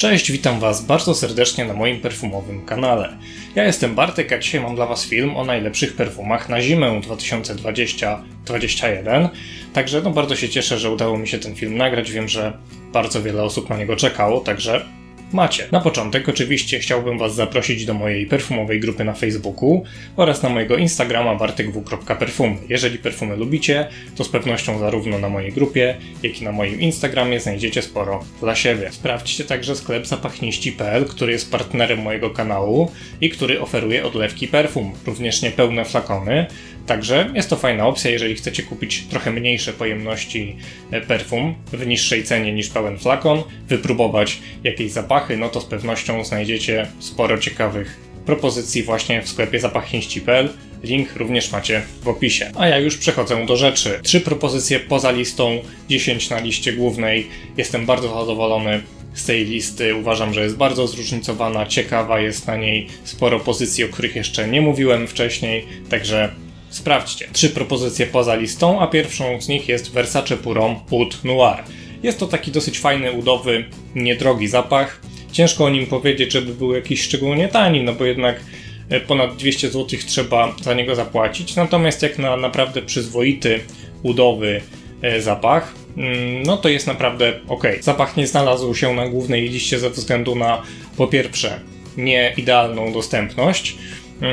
Cześć, witam Was bardzo serdecznie na moim perfumowym kanale. Ja jestem Bartek, a dzisiaj mam dla Was film o najlepszych perfumach na zimę 2020-2021. Także no bardzo się cieszę, że udało mi się ten film nagrać. Wiem, że bardzo wiele osób na niego czekało, także macie. Na początek oczywiście chciałbym Was zaprosić do mojej perfumowej grupy na Facebooku oraz na mojego Instagrama bartekw.perfumy. Jeżeli perfumy lubicie, to z pewnością zarówno na mojej grupie, jak i na moim Instagramie znajdziecie sporo dla siebie. Sprawdźcie także sklep zapachniści.pl, który jest partnerem mojego kanału i który oferuje odlewki perfum, również niepełne flakony. Także jest to fajna opcja, jeżeli chcecie kupić trochę mniejsze pojemności e, perfum w niższej cenie niż pełen flakon, wypróbować jakieś zapachy, no to z pewnością znajdziecie sporo ciekawych propozycji właśnie w sklepie zapachniści.pl. Link również macie w opisie. A ja już przechodzę do rzeczy. Trzy propozycje poza listą, 10 na liście głównej. Jestem bardzo zadowolony z tej listy. Uważam, że jest bardzo zróżnicowana, ciekawa, jest na niej sporo pozycji, o których jeszcze nie mówiłem wcześniej, także Sprawdźcie. Trzy propozycje poza listą, a pierwszą z nich jest Versace Purom Oud Noir. Jest to taki dosyć fajny, udowy, niedrogi zapach. Ciężko o nim powiedzieć, żeby był jakiś szczególnie tani, no bo jednak e, ponad 200 zł trzeba za niego zapłacić. Natomiast jak na naprawdę przyzwoity, udowy e, zapach, mm, no to jest naprawdę ok. Zapach nie znalazł się na głównej liście ze względu na po pierwsze nie idealną dostępność,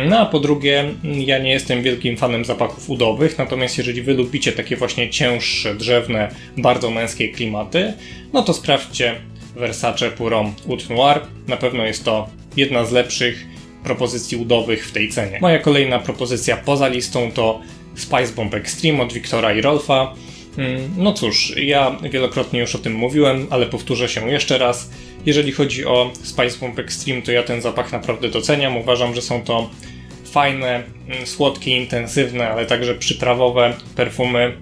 no a po drugie, ja nie jestem wielkim fanem zapachów udowych, natomiast jeżeli wy lubicie takie właśnie cięższe, drzewne, bardzo męskie klimaty, no to sprawdźcie Versace Purom Oud Noir. Na pewno jest to jedna z lepszych propozycji udowych w tej cenie. Moja kolejna propozycja poza listą to Spice Bomb Extreme od Wiktora i Rolfa. Mm, no cóż, ja wielokrotnie już o tym mówiłem, ale powtórzę się jeszcze raz. Jeżeli chodzi o Spice Bomb Extreme, to ja ten zapach naprawdę doceniam. Uważam, że są to fajne, mm, słodkie, intensywne, ale także przyprawowe perfumy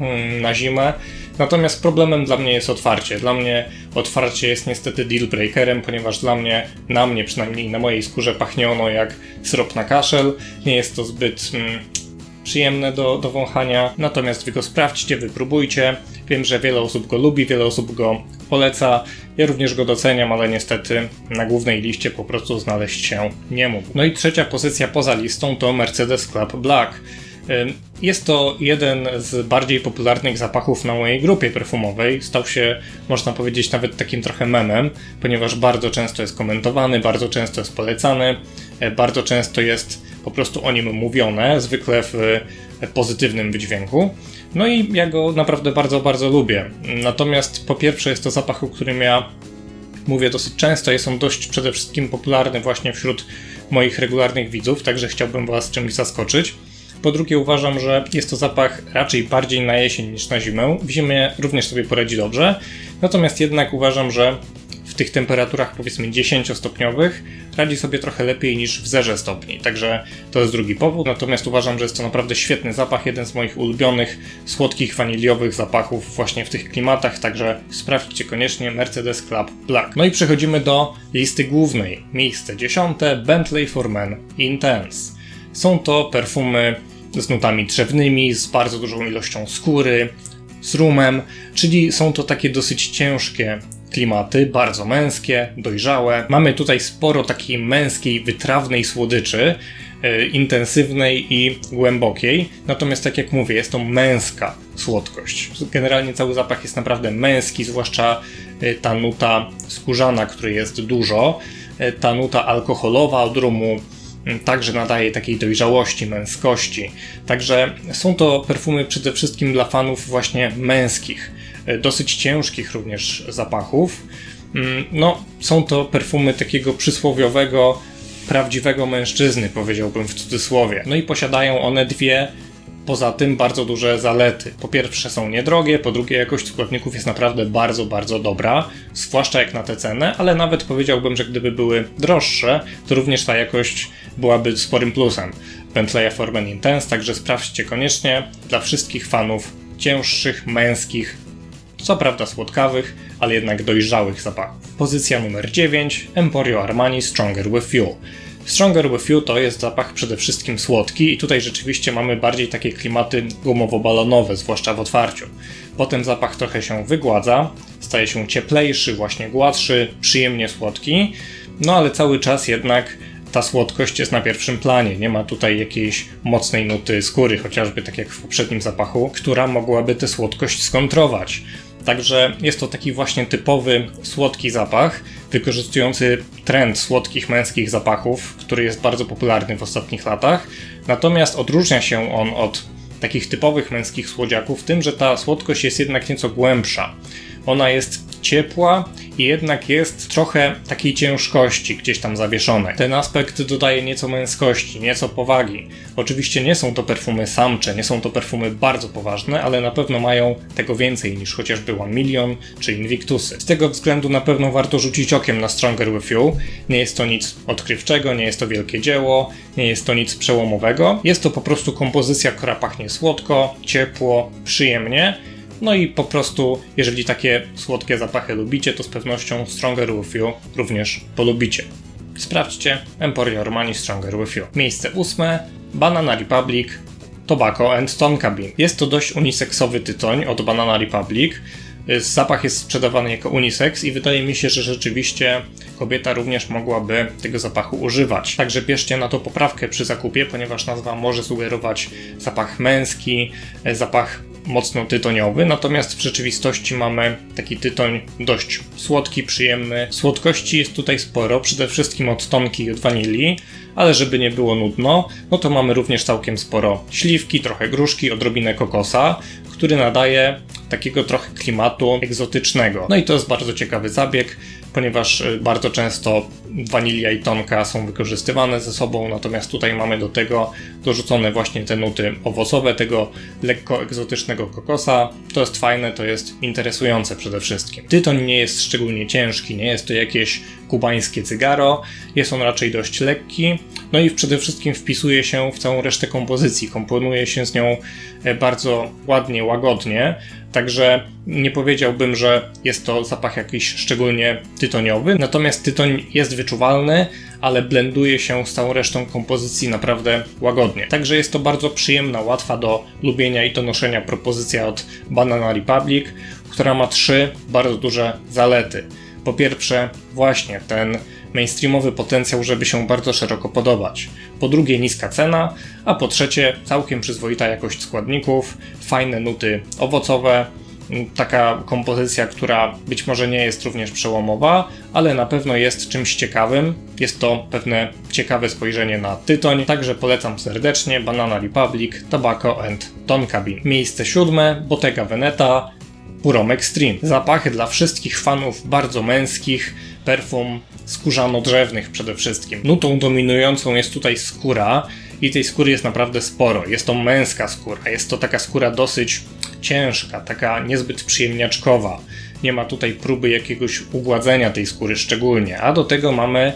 mm, na zimę. Natomiast problemem dla mnie jest otwarcie. Dla mnie otwarcie jest niestety deal breakerem, ponieważ dla mnie, na mnie przynajmniej na mojej skórze pachnie ono jak syrop na kaszel. Nie jest to zbyt mm, przyjemne do, do wąchania. Natomiast wy go sprawdźcie, wypróbujcie. Wiem, że wiele osób go lubi, wiele osób go poleca. Ja również go doceniam, ale niestety na głównej liście po prostu znaleźć się nie mógł. No i trzecia pozycja poza listą to Mercedes Club Black. Jest to jeden z bardziej popularnych zapachów na mojej grupie perfumowej. Stał się, można powiedzieć, nawet takim trochę memem, ponieważ bardzo często jest komentowany, bardzo często jest polecany, e, bardzo często jest po prostu o nim mówione, zwykle w pozytywnym wydźwięku. No i ja go naprawdę bardzo, bardzo lubię. Natomiast po pierwsze jest to zapach, o którym ja mówię dosyć często, jest on dość przede wszystkim popularny właśnie wśród moich regularnych widzów, także chciałbym Was czymś zaskoczyć. Po drugie uważam, że jest to zapach raczej bardziej na jesień niż na zimę. W zimie również sobie poradzi dobrze, natomiast jednak uważam, że w tych temperaturach powiedzmy 10-stopniowych radzi sobie trochę lepiej niż w zerze stopni. Także to jest drugi powód. Natomiast uważam, że jest to naprawdę świetny zapach, jeden z moich ulubionych słodkich waniliowych zapachów właśnie w tych klimatach. Także sprawdźcie koniecznie Mercedes Club Black. No i przechodzimy do listy głównej. Miejsce dziesiąte Bentley for Men Intense. Są to perfumy z nutami drzewnymi, z bardzo dużą ilością skóry, z rumem, czyli są to takie dosyć ciężkie klimaty, bardzo męskie, dojrzałe. Mamy tutaj sporo takiej męskiej, wytrawnej słodyczy, yy, intensywnej i głębokiej. Natomiast, tak jak mówię, jest to męska słodkość. Generalnie cały zapach jest naprawdę męski, zwłaszcza yy, ta nuta skórzana, której jest dużo. Yy, ta nuta alkoholowa od rumu także nadaje takiej dojrzałości, męskości. Także są to perfumy przede wszystkim dla fanów właśnie męskich E, dosyć ciężkich również zapachów. Mm, no, są to perfumy takiego przysłowiowego, prawdziwego mężczyzny, powiedziałbym w cudzysłowie. No i posiadają one dwie poza tym bardzo duże zalety. Po pierwsze są niedrogie, po drugie jakość składników jest naprawdę bardzo, bardzo dobra, zwłaszcza jak na tę cenę, ale nawet powiedziałbym, że gdyby były droższe, to również ta jakość byłaby sporym plusem. Bentleya Formen Intense, także sprawdźcie koniecznie dla wszystkich fanów cięższych, męskich, co prawda słodkawych, ale jednak dojrzałych zapachów. Pozycja numer 9 Emporio Armani Stronger With You. Stronger With You to jest zapach przede wszystkim słodki i tutaj rzeczywiście mamy bardziej takie klimaty gumowo-balonowe, zwłaszcza w otwarciu. Potem zapach trochę się wygładza, staje się cieplejszy, właśnie gładszy, przyjemnie słodki, no ale cały czas jednak ta słodkość jest na pierwszym planie. Nie ma tutaj jakiejś mocnej nuty skóry, chociażby tak jak w poprzednim zapachu, która mogłaby tę słodkość skontrować. Także jest to taki właśnie typowy słodki zapach, wykorzystujący trend słodkich męskich zapachów, który jest bardzo popularny w ostatnich latach. Natomiast odróżnia się on od takich typowych męskich słodziaków tym, że ta słodkość jest jednak nieco głębsza. Ona jest ciepła i jednak jest trochę takiej ciężkości gdzieś tam zawieszonej. Ten aspekt dodaje nieco męskości, nieco powagi. Oczywiście nie są to perfumy samcze, nie są to perfumy bardzo poważne, ale na pewno mają tego więcej niż chociażby One Million czy Invictusy. Z tego względu na pewno warto rzucić okiem na Stronger With You. Nie jest to nic odkrywczego, nie jest to wielkie dzieło, nie jest to nic przełomowego. Jest to po prostu kompozycja, która pachnie słodko, ciepło, przyjemnie no i po prostu, jeżeli takie słodkie zapachy lubicie, to z pewnością Stronger With You również polubicie. Sprawdźcie Emporio Armani Stronger With You. Miejsce ósme Banana Republic Tobacco and Tonka Bean. Jest to dość uniseksowy tytoń od Banana Republic. Zapach jest sprzedawany jako unisex i wydaje mi się, że rzeczywiście kobieta również mogłaby tego zapachu używać. Także bierzcie na to poprawkę przy zakupie, ponieważ nazwa może sugerować zapach męski, zapach mocno tytoniowy, natomiast w rzeczywistości mamy taki tytoń dość słodki, przyjemny. Słodkości jest tutaj sporo, przede wszystkim od tonki i od wanilii, ale żeby nie było nudno, no to mamy również całkiem sporo śliwki, trochę gruszki, odrobinę kokosa, który nadaje takiego trochę klimatu egzotycznego. No i to jest bardzo ciekawy zabieg, ponieważ y, bardzo często wanilia i tonka są wykorzystywane ze sobą, natomiast tutaj mamy do tego dorzucone właśnie te nuty owocowe, tego lekko egzotycznego kokosa. To jest fajne, to jest interesujące przede wszystkim. Tytoń nie jest szczególnie ciężki, nie jest to jakieś kubańskie cygaro, jest on raczej dość lekki, no i przede wszystkim wpisuje się w całą resztę kompozycji, komponuje się z nią e, bardzo ładnie, łagodnie, Także nie powiedziałbym, że jest to zapach jakiś szczególnie tytoniowy, natomiast tytoń jest wyczuwalny, ale blenduje się z całą resztą kompozycji naprawdę łagodnie. Także jest to bardzo przyjemna, łatwa do lubienia i do noszenia propozycja od Banana Republic, która ma trzy bardzo duże zalety. Po pierwsze, właśnie ten mainstreamowy potencjał, żeby się bardzo szeroko podobać. Po drugie, niska cena, a po trzecie, całkiem przyzwoita jakość składników, fajne nuty owocowe, taka kompozycja, która być może nie jest również przełomowa, ale na pewno jest czymś ciekawym. Jest to pewne ciekawe spojrzenie na tytoń, także polecam serdecznie Banana Republic, Tobacco and Tonka Bean. Miejsce siódme, Bottega Veneta, Purom Extreme. Zapachy dla wszystkich fanów bardzo męskich, perfum skórzano-drzewnych przede wszystkim. Nutą dominującą jest tutaj skóra i tej skóry jest naprawdę sporo. Jest to męska skóra, jest to taka skóra dosyć ciężka, taka niezbyt przyjemniaczkowa. Nie ma tutaj próby jakiegoś ugładzenia tej skóry szczególnie, a do tego mamy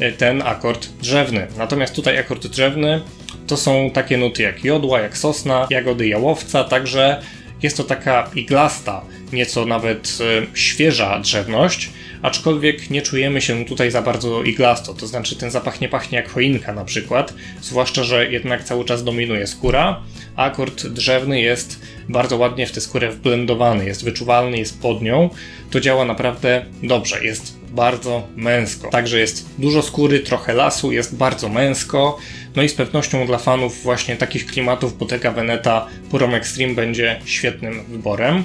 e, ten akord drzewny. Natomiast tutaj akord drzewny to są takie nuty jak jodła, jak sosna, jagody jałowca, także jest to taka iglasta, nieco nawet e, świeża drzewność, aczkolwiek nie czujemy się tutaj za bardzo iglasto, to znaczy ten zapach nie pachnie jak choinka na przykład, zwłaszcza, że jednak cały czas dominuje skóra, a akord drzewny jest bardzo ładnie w tę skórę wblendowany, jest wyczuwalny, jest pod nią, to działa naprawdę dobrze, jest bardzo męsko. Także jest dużo skóry, trochę lasu, jest bardzo męsko. No i z pewnością dla fanów właśnie takich klimatów Bottega Veneta Purom Extreme będzie świetnym wyborem.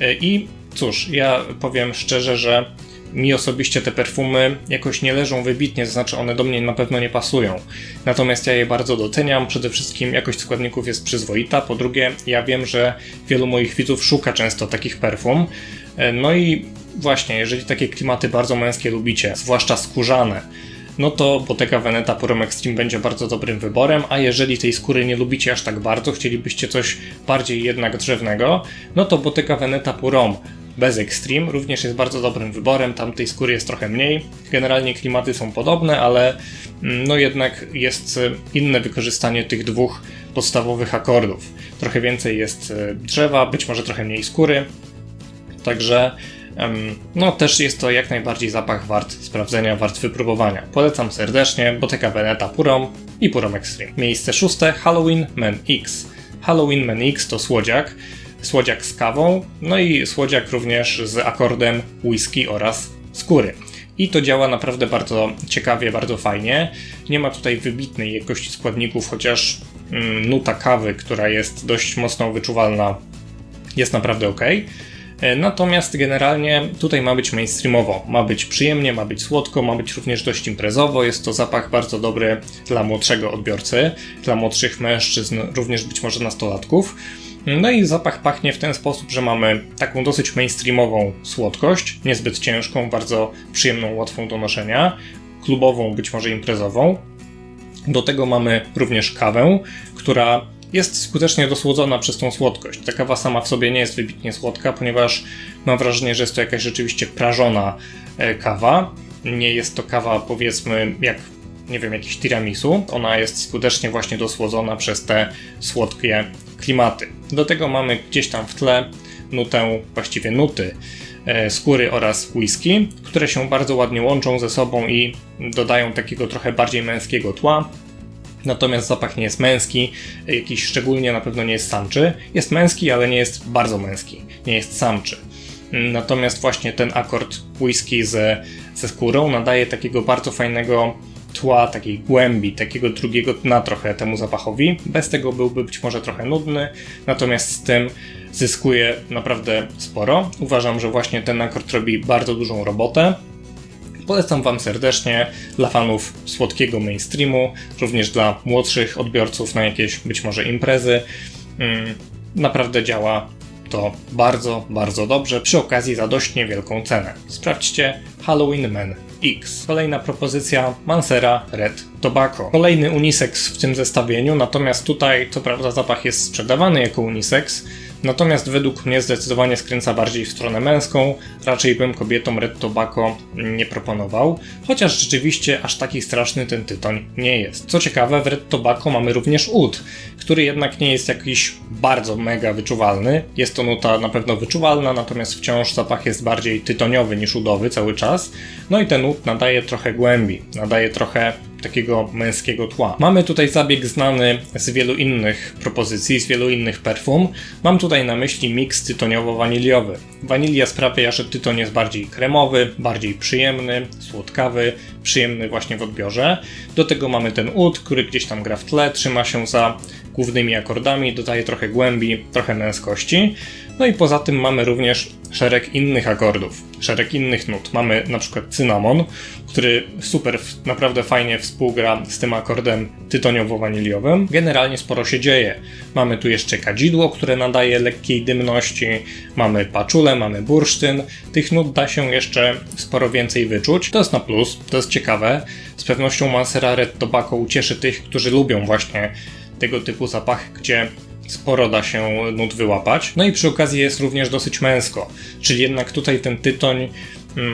E, I cóż, ja powiem szczerze, że mi osobiście te perfumy jakoś nie leżą wybitnie, to znaczy one do mnie na pewno nie pasują. Natomiast ja je bardzo doceniam. Przede wszystkim jakość składników jest przyzwoita. Po drugie, ja wiem, że wielu moich widzów szuka często takich perfum. E, no i właśnie, jeżeli takie klimaty bardzo męskie lubicie, zwłaszcza skórzane, no to Bottega Veneta Purom Extreme będzie bardzo dobrym wyborem, a jeżeli tej skóry nie lubicie aż tak bardzo, chcielibyście coś bardziej jednak drzewnego, no to Bottega Veneta Purom bez Extreme również jest bardzo dobrym wyborem, tam tej skóry jest trochę mniej. Generalnie klimaty są podobne, ale mm, no jednak jest e, inne wykorzystanie tych dwóch podstawowych akordów. Trochę więcej jest e, drzewa, być może trochę mniej skóry, także No też jest to jak najbardziej zapach wart sprawdzenia, wart wypróbowania. Polecam serdecznie Bottega Veneta Purom i Purom Extreme. Miejsce szóste Halloween Man X. Halloween Man X to słodziak, słodziak z kawą, no i słodziak również z akordem whisky oraz skóry. I to działa naprawdę bardzo ciekawie, bardzo fajnie. Nie ma tutaj wybitnej jakości składników, chociaż mm, nuta kawy, która jest dość mocno wyczuwalna, jest naprawdę ok. E, Natomiast generalnie tutaj ma być mainstreamowo, ma być przyjemnie, ma być słodko, ma być również dość imprezowo. Jest to zapach bardzo dobry dla młodszego odbiorcy, dla młodszych mężczyzn, również być może nastolatków. No i zapach pachnie w ten sposób, że mamy taką dosyć mainstreamową słodkość, niezbyt ciężką, bardzo przyjemną, łatwą do noszenia, klubową, być może imprezową. Do tego mamy również kawę, która jest skutecznie dosłodzona przez tą słodkość. Ta kawa sama w sobie nie jest wybitnie słodka, ponieważ mam wrażenie, że jest to jakaś rzeczywiście prażona e, kawa. Nie jest to kawa, powiedzmy, jak nie wiem, jakiś tiramisu. Ona jest skutecznie właśnie dosłodzona przez te słodkie klimaty. Do tego mamy gdzieś tam w tle nutę, właściwie nuty e, skóry oraz whisky, które się bardzo ładnie łączą ze sobą i dodają takiego trochę bardziej męskiego tła. Natomiast zapach nie jest męski, jakiś szczególnie na pewno nie jest samczy. Jest męski, ale nie jest bardzo męski, nie jest samczy. Natomiast właśnie ten akord whisky ze, ze skórą nadaje takiego bardzo fajnego tła, takiej głębi, takiego drugiego dna trochę temu zapachowi. Bez tego byłby być może trochę nudny, natomiast z tym zyskuje naprawdę sporo. Uważam, że właśnie ten akord robi bardzo dużą robotę. Polecam Wam serdecznie dla fanów słodkiego mainstreamu, również dla młodszych odbiorców na jakieś być może imprezy. Mm, Naprawdę działa to bardzo, bardzo dobrze, przy okazji za dość niewielką cenę. Sprawdźcie Halloween Man X. Kolejna propozycja Mansera Red Tobacco. Kolejny unisex w tym zestawieniu, natomiast tutaj co prawda zapach jest sprzedawany jako unisex, natomiast według mnie zdecydowanie skręca bardziej w stronę męską, raczej bym kobietom Red Tobacco nie proponował, chociaż rzeczywiście aż taki straszny ten tytoń nie jest. Co ciekawe, w Red Tobacco mamy również ud, który jednak nie jest jakiś bardzo mega wyczuwalny. Jest to nuta na pewno wyczuwalna, natomiast wciąż zapach jest bardziej tytoniowy niż udowy cały czas. No i ten ud nadaje trochę głębi, nadaje trochę takiego męskiego tła. Mamy tutaj zabieg znany z wielu innych propozycji, z wielu innych perfum. Mam tutaj na myśli miks tytoniowo-waniliowy. Wanilia sprawia, że tyton jest bardziej kremowy, bardziej przyjemny, słodkawy, przyjemny właśnie w odbiorze. Do tego mamy ten ud, który gdzieś tam gra w tle, trzyma się za głównymi akordami, dodaje trochę głębi, trochę męskości. No i poza tym mamy również szereg innych akordów, szereg innych nut. Mamy na przykład cynamon, który super, naprawdę fajnie współgra z tym akordem tytoniowo-waniliowym. Generalnie sporo się dzieje. Mamy tu jeszcze kadzidło, które nadaje lekkiej dymności, mamy paczulę, mamy bursztyn. Tych nut da się jeszcze sporo więcej wyczuć. To jest na plus, to jest ciekawe. Z pewnością Mansera Red Tobacco ucieszy tych, którzy lubią właśnie tego typu zapach, gdzie sporo da się nut wyłapać. No i przy okazji jest również dosyć męsko, czyli jednak tutaj ten tytoń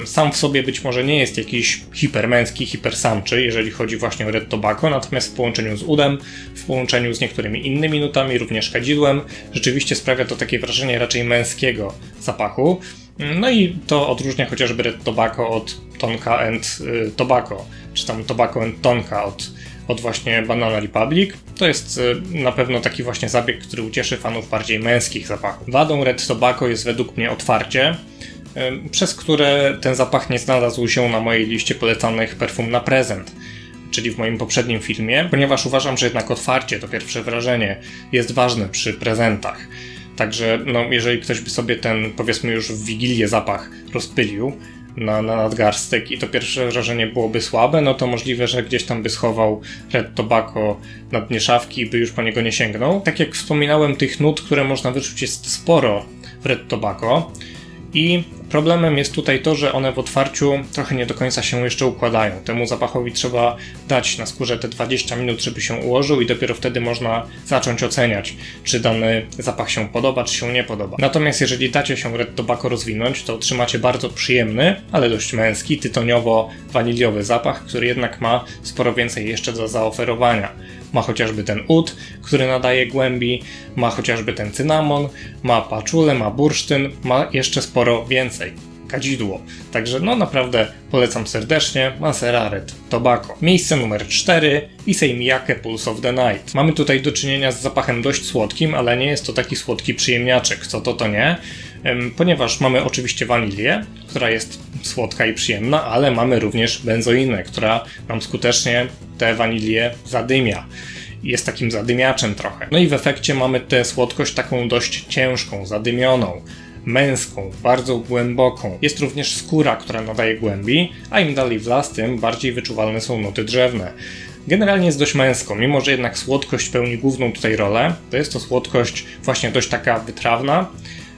sam w sobie być może nie jest jakiś hipermęski, hipersamczy, jeżeli chodzi właśnie o Red Tobacco, natomiast w połączeniu z udem, w połączeniu z niektórymi innymi nutami, również kadzidłem, rzeczywiście sprawia to takie wrażenie raczej męskiego zapachu. No i to odróżnia chociażby Red Tobacco od Tonka and y, Tobacco, czy tam Tobacco and Tonka od od właśnie Banana Republic. To jest y, na pewno taki właśnie zabieg, który ucieszy fanów bardziej męskich zapachów. Wadą Red Tobacco jest według mnie otwarcie, przez które ten zapach nie znalazł się na mojej liście polecanych perfum na prezent czyli w moim poprzednim filmie, ponieważ uważam, że jednak otwarcie, to pierwsze wrażenie, jest ważne przy prezentach. Także, no, jeżeli ktoś by sobie ten, powiedzmy już w wigilię zapach rozpylił, na, na nadgarstek i to pierwsze wrażenie byłoby słabe, no to możliwe, że gdzieś tam by schował Red Tobacco na dnie szafki i by już po niego nie sięgnął. Tak jak wspominałem, tych nut, które można wyczuć jest sporo w Red Tobacco i problemem jest tutaj to, że one w otwarciu trochę nie do końca się jeszcze układają. Temu zapachowi trzeba dać na skórze te 20 minut, żeby się ułożył i dopiero wtedy można zacząć oceniać, czy dany zapach się podoba, czy się nie podoba. Natomiast jeżeli dacie się Red Tobacco rozwinąć, to otrzymacie bardzo przyjemny, ale dość męski, tytoniowo-waniliowy zapach, który jednak ma sporo więcej jeszcze do zaoferowania. Ma chociażby ten ud, który nadaje głębi, ma chociażby ten cynamon, ma paczulę, ma bursztyn, ma jeszcze sporo więcej. kadzidło. Także no naprawdę polecam serdecznie Mancera Red Tobacco. Miejsce numer 4 Issei Miyake Pulse of the Night. Mamy tutaj do czynienia z zapachem dość słodkim, ale nie jest to taki słodki przyjemniaczek, co to to nie, ponieważ mamy oczywiście wanilię, która jest słodka i przyjemna, ale mamy również benzoinę, która nam skutecznie te wanilie zadymia jest takim zadymiaczem trochę. No i w efekcie mamy tę słodkość taką dość ciężką, zadymioną, męską, bardzo głęboką. Jest również skóra, która nadaje głębi, a im dalej w las, tym bardziej wyczuwalne są nuty drzewne. Generalnie jest dość męsko, mimo że jednak słodkość pełni główną tutaj rolę, to jest to słodkość właśnie dość taka wytrawna,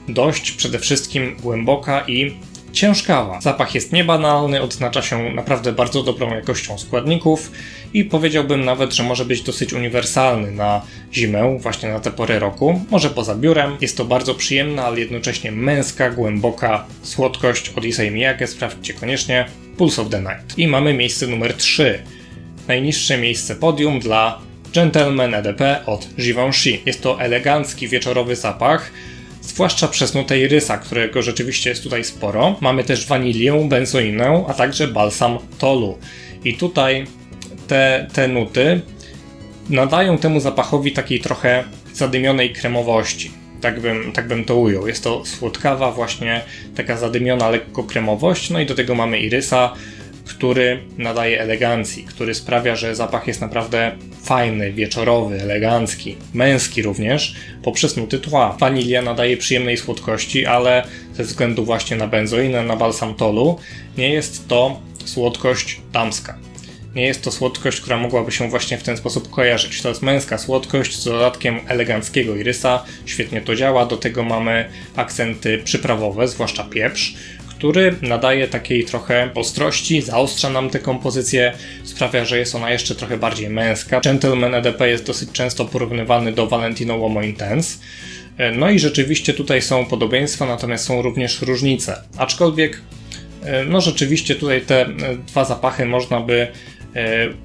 dość przede wszystkim głęboka i ciężkawa. Zapach jest niebanalny, odznacza się naprawdę bardzo dobrą jakością składników i powiedziałbym nawet, że może być dosyć uniwersalny na zimę, właśnie na tę porę roku. Może poza biurem. Jest to bardzo przyjemna, ale jednocześnie męska, głęboka słodkość od Issei Miyake. Sprawdźcie koniecznie. Pulse of the Night. I mamy miejsce numer 3. Najniższe miejsce podium dla Gentleman EDP od Givenchy. Jest to elegancki wieczorowy zapach, zwłaszcza przez nutę irysa, którego rzeczywiście jest tutaj sporo. Mamy też wanilię, benzoinę, a także balsam tolu. I tutaj te, te nuty nadają temu zapachowi takiej trochę zadymionej kremowości. Tak bym, tak bym to ujął. Jest to słodkawa, właśnie taka zadymiona lekko kremowość. No i do tego mamy irysa, który nadaje elegancji, który sprawia, że zapach jest naprawdę fajny, wieczorowy, elegancki, męski również, poprzez nuty tła. Wanilia nadaje przyjemnej słodkości, ale ze względu właśnie na benzoinę, na balsam tolu, nie jest to słodkość damska. Nie jest to słodkość, która mogłaby się właśnie w ten sposób kojarzyć. To jest męska słodkość z dodatkiem eleganckiego irysa. Świetnie to działa. Do tego mamy akcenty przyprawowe, zwłaszcza pieprz, który nadaje takiej trochę ostrości, zaostrza nam tę kompozycję, sprawia, że jest ona jeszcze trochę bardziej męska. Gentleman EDP jest dosyć często porównywany do Valentino Uomo Intense. No i rzeczywiście tutaj są podobieństwa, natomiast są również różnice. Aczkolwiek, no rzeczywiście tutaj te dwa zapachy można by E,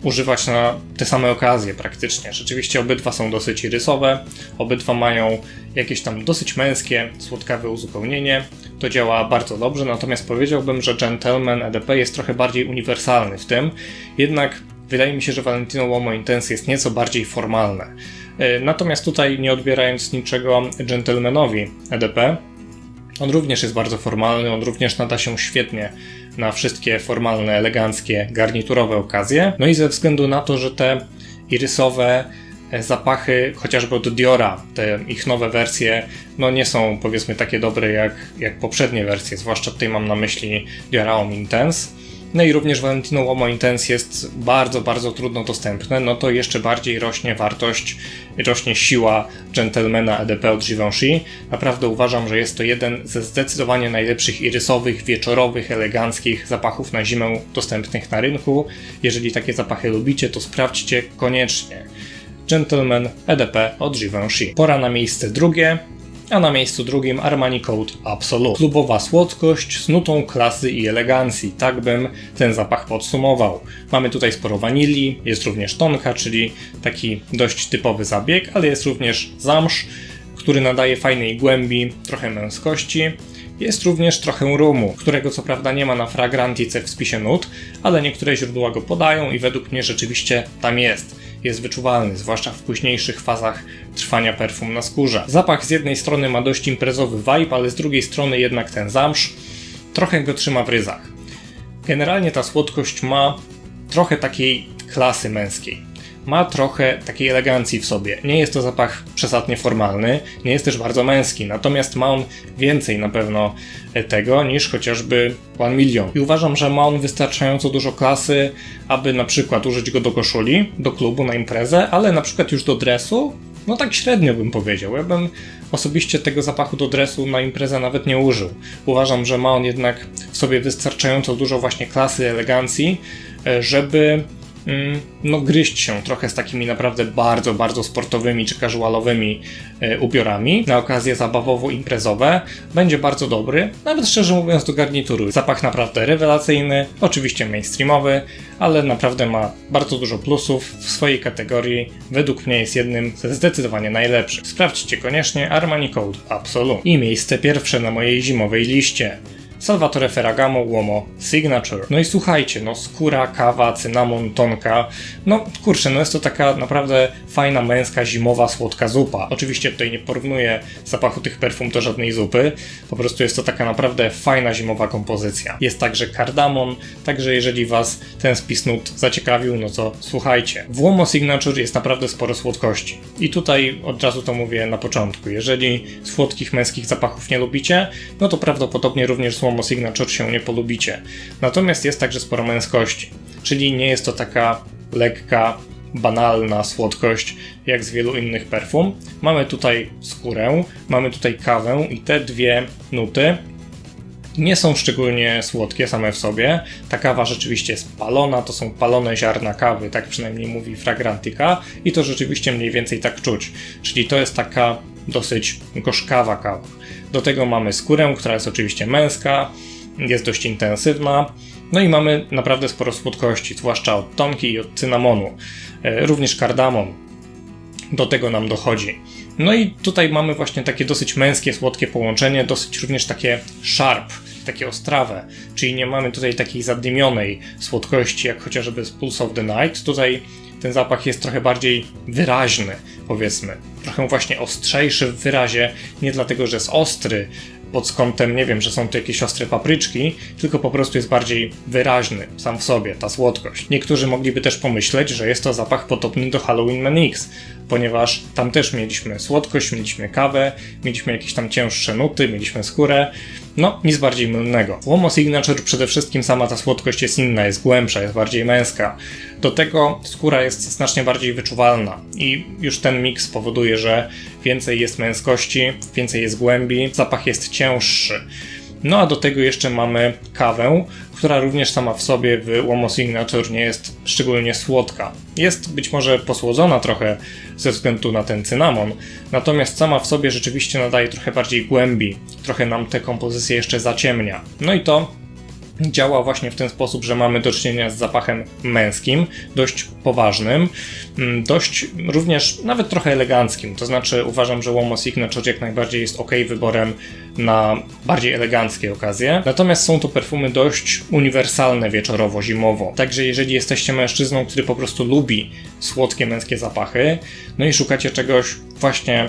używać na te same okazje praktycznie. Rzeczywiście obydwa są dosyć irysowe, obydwa mają jakieś tam dosyć męskie, słodkawe uzupełnienie. To działa bardzo dobrze, natomiast powiedziałbym, że Gentleman EDP jest trochę bardziej uniwersalny w tym, jednak wydaje mi się, że Valentino Uomo Intense jest nieco bardziej formalne. E, natomiast tutaj nie odbierając niczego Gentlemanowi EDP, on również jest bardzo formalny, on również nada się świetnie na wszystkie formalne, eleganckie, garniturowe okazje. No i ze względu na to, że te irysowe e, zapachy, chociażby od Diora, te ich nowe wersje, no nie są powiedzmy takie dobre jak, jak poprzednie wersje, zwłaszcza tutaj mam na myśli Diora Homme Intense no i również Valentino Uomo Intense jest bardzo, bardzo trudno dostępne, no to jeszcze bardziej rośnie wartość, rośnie siła Gentlemana EDP od Givenchy. Naprawdę uważam, że jest to jeden ze zdecydowanie najlepszych irysowych, wieczorowych, eleganckich zapachów na zimę dostępnych na rynku. Jeżeli takie zapachy lubicie, to sprawdźcie koniecznie. Gentleman EDP od Givenchy. Pora na miejsce drugie a na miejscu drugim Armani Code Absolute. Klubowa słodkość z nutą klasy i elegancji, tak bym ten zapach podsumował. Mamy tutaj sporo wanilii, jest również tonka, czyli taki dość typowy zabieg, ale jest również zamsz, który nadaje fajnej głębi, trochę męskości. Jest również trochę rumu, którego co prawda nie ma na fragrantice w spisie nut, ale niektóre źródła go podają i według mnie rzeczywiście tam jest jest wyczuwalny, zwłaszcza w późniejszych fazach trwania perfum na skórze. Zapach z jednej strony ma dość imprezowy vibe, ale z drugiej strony jednak ten zamsz trochę go trzyma w ryzach. Generalnie ta słodkość ma trochę takiej klasy męskiej ma trochę takiej elegancji w sobie. Nie jest to zapach przesadnie formalny, nie jest też bardzo męski, natomiast ma on więcej na pewno tego niż chociażby One Million. I uważam, że ma on wystarczająco dużo klasy, aby na przykład użyć go do koszuli, do klubu, na imprezę, ale na przykład już do dresu, no tak średnio bym powiedział. Ja bym osobiście tego zapachu do dresu na imprezę nawet nie użył. Uważam, że ma on jednak w sobie wystarczająco dużo właśnie klasy, elegancji, żeby Mm, no, gryźć się trochę z takimi naprawdę bardzo, bardzo sportowymi czy casualowymi e, ubiorami na okazje zabawowo-imprezowe. Będzie bardzo dobry, nawet szczerze mówiąc do garnituru. Zapach naprawdę rewelacyjny, oczywiście mainstreamowy, ale naprawdę ma bardzo dużo plusów w swojej kategorii. Według mnie jest jednym ze zdecydowanie najlepszych. Sprawdźcie koniecznie Armani Code Absolute. I miejsce pierwsze na mojej zimowej liście. Salvatore Ferragamo Uomo Signature. No i słuchajcie, no skóra, kawa, cynamon, tonka, no kurczę, no jest to taka naprawdę fajna, męska, zimowa, słodka zupa. Oczywiście tutaj nie porównuję zapachu tych perfum do żadnej zupy, po prostu jest to taka naprawdę fajna, zimowa kompozycja. Jest także kardamon, także jeżeli Was ten spis nut zaciekawił, no to słuchajcie. W Uomo Signature jest naprawdę sporo słodkości. I tutaj od razu to mówię na początku. Jeżeli słodkich męskich zapachów nie lubicie, no to prawdopodobnie również Uomo Signature się nie polubicie. Natomiast jest także sporo męskości, czyli nie jest to taka lekka, banalna słodkość jak z wielu innych perfum. Mamy tutaj skórę, mamy tutaj kawę i te dwie nuty nie są szczególnie słodkie same w sobie. Ta kawa rzeczywiście jest palona, to są palone ziarna kawy, tak przynajmniej mówi Fragrantica i to rzeczywiście mniej więcej tak czuć. Czyli to jest taka dosyć gorzkawa kawa. Do tego mamy skórę, która jest oczywiście męska, jest dość intensywna. No i mamy naprawdę sporo słodkości, zwłaszcza od tonki i od cynamonu. E, również kardamon do tego nam dochodzi. No i tutaj mamy właśnie takie dosyć męskie, słodkie połączenie, dosyć również takie sharp, takie ostrawe, czyli nie mamy tutaj takiej zadymionej słodkości, jak chociażby z Pulse of the Night. Tutaj ten zapach jest trochę bardziej wyraźny, powiedzmy. Trochę właśnie ostrzejszy w wyrazie, nie dlatego, że jest ostry, pod kątem, nie wiem, że są to jakieś ostre papryczki, tylko po prostu jest bardziej wyraźny sam w sobie, ta słodkość. Niektórzy mogliby też pomyśleć, że jest to zapach podobny do Halloween Manix, ponieważ tam też mieliśmy słodkość, mieliśmy kawę, mieliśmy jakieś tam cięższe nuty, mieliśmy skórę, no, nic bardziej mylnego. W Homo Signature przede wszystkim sama ta słodkość jest inna, jest głębsza, jest bardziej męska. Do tego skóra jest znacznie bardziej wyczuwalna i już ten miks powoduje, że więcej jest męskości, więcej jest głębi, zapach jest cięższy. No a do tego jeszcze mamy kawę, która również sama w sobie w Uomo Signature nie jest szczególnie słodka. Jest być może posłodzona trochę ze względu na ten cynamon, natomiast sama w sobie rzeczywiście nadaje trochę bardziej głębi, trochę nam tę kompozycję jeszcze zaciemnia. No i to działa właśnie w ten sposób, że mamy do czynienia z zapachem męskim, dość poważnym, mm, dość również nawet trochę eleganckim. To znaczy uważam, że Womo Signature jak najbardziej jest ok wyborem na bardziej eleganckie okazje. Natomiast są to perfumy dość uniwersalne wieczorowo-zimowo. Także jeżeli jesteście mężczyzną, który po prostu lubi słodkie męskie zapachy, no i szukacie czegoś właśnie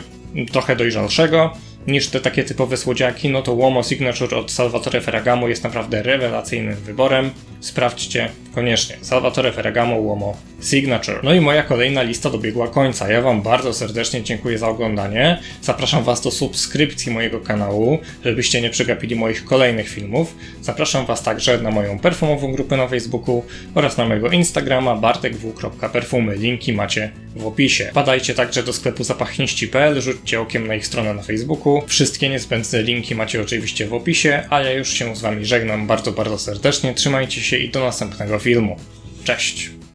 trochę dojrzalszego, niż te takie typowe słodziaki, no to Uomo Signature od Salvatore Ferragamo jest naprawdę rewelacyjnym wyborem. Sprawdźcie koniecznie. Salvatore Ferragamo Uomo Signature. No i moja kolejna lista dobiegła końca. Ja Wam bardzo serdecznie dziękuję za oglądanie. Zapraszam Was do subskrypcji mojego kanału, żebyście nie przegapili moich kolejnych filmów. Zapraszam Was także na moją perfumową grupę na Facebooku oraz na mojego Instagrama bartekw.perfumy. Linki macie w opisie. Badajcie także do sklepu zapachniści.pl, rzućcie okiem na ich stronę na Facebooku. Wszystkie niezbędne linki macie oczywiście w opisie, a ja już się z Wami żegnam bardzo, bardzo serdecznie. Trzymajcie się i do następnego filmu. Cześć!